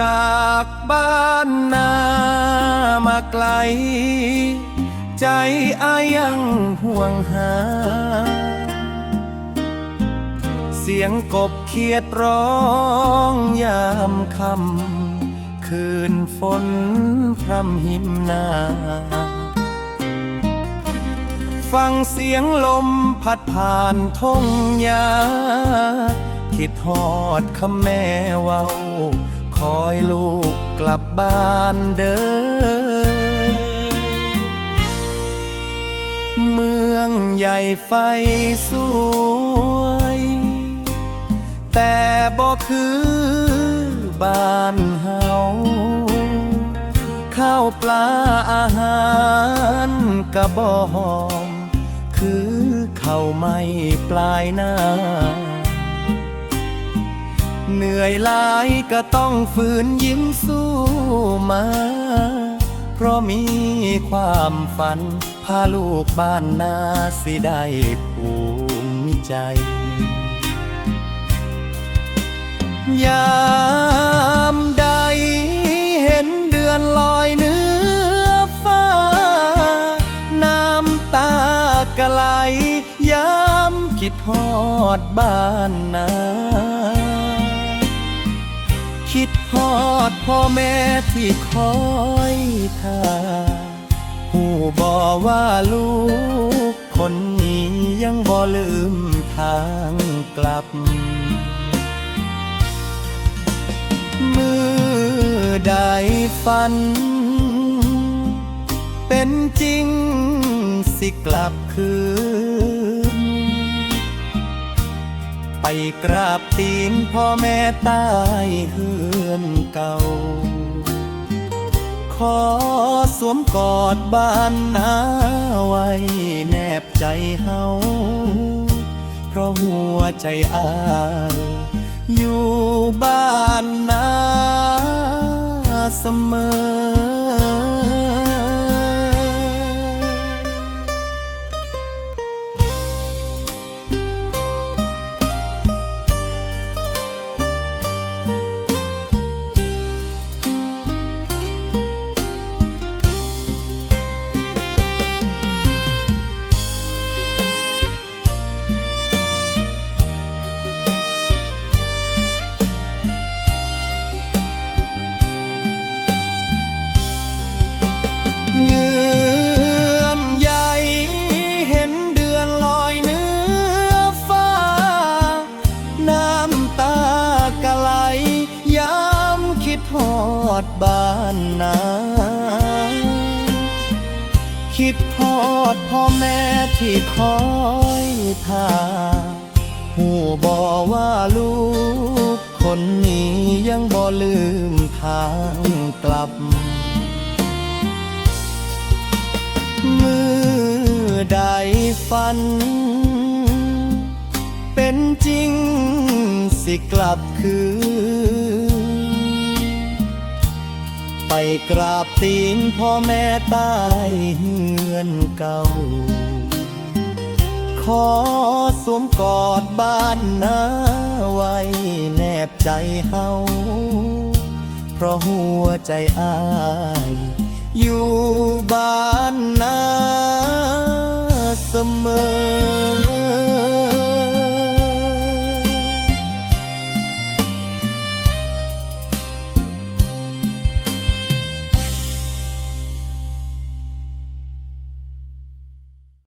จากบ้านนามาไกล ใจอายังห่วงหา เสียงกบเขียดร้องยามคำคืนฝนพรำหิมนา ฟังเสียงลมพัดผ่านทงหญ้าคิดฮอดคำแม่เว้า อยลูกกลับบ้านเด้อเมืองใหญ่ไฟสวย แต่บ่คือบ้านเฮาข้าวปลาอาหารกะบ่หอม คือข้าวไม่ปลายหน้า เหนื่อยหลายก็ต้องฝืนยิ้มสู้มา เพราะมีความฝัน พาลูกบ้านนาสิได้ภูมิใจ ยามใดเห็นเดือนลอยเหนื้อฟ้า น้ำตากะไหลยามคิดฮอดบ้านนา คิดฮอดพ่อแม่ที่คอยทาหูบอว่าลูกคนนี้ยังบ่ลืมทางกลับ มือใดฝัน เป็นจริงสิกลับคืน กราบตีนพ่อแม่ใต้เฮือนเก่า ขอสวมกอดบ้านนาไว้แนบใจเฮา เพราะหัวใจอายอยู่บ้านนาเสมอ อดบ้านนาคิดฮอดพ่อแม่ที่คอยท่าหูบอว่าลูกคนนี้ยังบ่ลืมทางกลับ มือใดฝัน เป็นจริงสิกลับคืน ไปกราบตีนพ่อแม่ใต้เฮือนเก่า ขอสวมกอดบ้านนาไว้แนบใจเฮา เพราะหัวใจอาย อยู่บ้านนาเสมอ